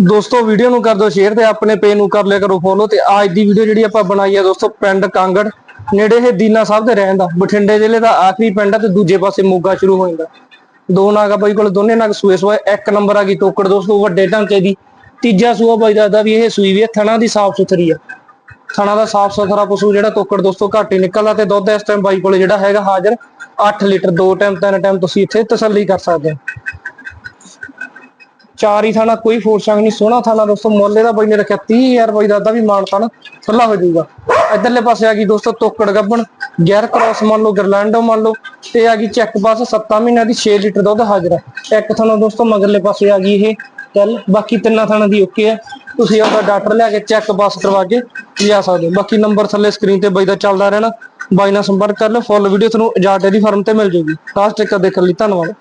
ਦੋਸਤੋ ਵੀਡੀਓ ਨੂੰ ਕਰ ਦਿਓ ਸ਼ੇਅਰ ਤੇ ਆਪਣੇ ਪੇਜ ਨੂੰ ਕਰ ਲਿਆ ਕਰੋ ਫੋਲੋ ਤੇ ਅੱਜ ਦੀ ਵੀਡੀਓ ਜਿਹੜੀ ਆਪਾਂ ਬਣਾਈ ਆ ਦੋਸਤੋ, ਪਿੰਡ ਕਾਂਗੜ। ਨੇੜੇ ਇਹ ਦੀਨਾ ਸਾਹਿਬ ਦੇ ਰਹਿਣ ਦਾ। ਬਠਿੰਡੇ ਜ਼ਿਲ੍ਹੇ ਦਾ ਆਖਰੀ ਪਿੰਡ ਆ ਤੇ ਦੂਜੇ ਪਾਸੇ ਮੋਗਾ ਸ਼ੁਰੂ ਹੋ ਜਾਂਦਾ ਦੋ ਨਾਗਾ ਬਾਈ ਕੋਲ, ਦੋਨੇ ਨਾਗ ਸੂਏ ਸੂਏ, ਇੱਕ ਨੰਬਰ ਆ ਗਈ ਟੋਕੜ ਦੋਸਤੋ ਵੱਡੇ ਢਾਂਚੇ ਦੀ। ਤੀਜਾ ਸੂਆ ਬਾਈ ਦਾ ਵੀ ਇਹ ਸੂਈ ਵੀ ਹੈ ਥਣਾ ਦੀ ਸਾਫ਼ ਸੁਥਰੀ ਆ। ਥਣਾ ਦਾ ਸਾਫ਼ ਸੁਥਰਾ ਪਸ਼ੂ ਜਿਹੜਾ ਟੋਕੜ ਦੋਸਤੋ ਘੱਟ ਹੀ ਨਿਕਲਦਾ ਤੇ ਦੁੱਧ ਇਸ ਟਾਈਮ ਬਾਈ ਕੋਲ ਜਿਹੜਾ ਹੈਗਾ ਹਾਜ਼ਰ 8 ਲੀਟਰ, ਦੋ ਟਾਈਮ ਤਿੰਨ ਟਾਈਮ ਤੁਸੀਂ ਇੱਥੇ ਤਸੱਲੀ ਕਰ ਸਕਦੇ ਹੋ। ਚਾਰ ਹੀ ਥਾਣਾ, ਕੋਈ ਫੋਰਸ ਸੰਗ ਨਹੀਂ ਸੋਹਣਾ ਥਾਣਾ ਦੋਸਤੋ ਮੁੱਲ ਇਹਦਾ ਬਾਈ ਨੇ ਰੱਖਿਆ 30000 ਬਾਈ ਦਾ ਅੱਧਾ ਵੀ ਮਾਨਤਾ ਨਾ ਖੁੱਲਾ ਹੋ ਜਾਊਗਾ। ਇਧਰਲੇ ਪਾਸੇ ਆ ਗਈ ਦੋਸਤੋ ਤੋਕੜ ਗੱਬਣ, ਗੈਰ ਕ੍ਰਾਸ ਮੰਨ ਲਓ, ਗਰਲੈਂਡੋ ਮੰਨ ਲਓ, ਤੇ ਆ ਗਈ ਚੈੱਕ ਪਾਸ 7 ਮਹੀਨਿਆਂ ਦੀ 6 ਲੀਟਰ ਦੁੱਧ ਹਾਜ਼ਰ ਹੈ ਇੱਕ ਥਾਣਾ ਦੋਸਤੋ ਮਗਰਲੇ ਪਾਸੇ ਆ ਗਈ ਇਹ, ਚੱਲ ਬਾਕੀ ਤਿੰਨਾਂ ਥਾਣਾ ਦੀ ਓਕੇ ਹੈ ਤੁਸੀਂ ਆਪਦਾ ਡਾਕਟਰ ਲਿਆ ਕੇ ਚੈੱਕ ਪਾਸ ਕਰਵਾ ਕੇ ਲਿਆ ਸਕਦੇ ਹੋ। ਬਾਕੀ ਨੰਬਰ ਥੱਲੇ ਸਕਰੀਨ ਤੇ ਬਾਈ ਦਾ ਚੱਲਦਾ ਰਹਿਣਾ। ਬਾਈ ਨਾਲ ਸੰਪਰਕ ਕਰ ਲਓ ਫੁੱਲ ਵੀਡੀਓ ਤੁਹਾਨੂੰ ਆਜ਼ਾਦ ਡੇਰੀ ਫਾਰਮ ਤੇ ਮਿਲ ਜੂਗੀ। ਲਾਸਟ ਇੱਕ ਦੇਖਣ ਲਈ ਧੰਨਵਾਦ।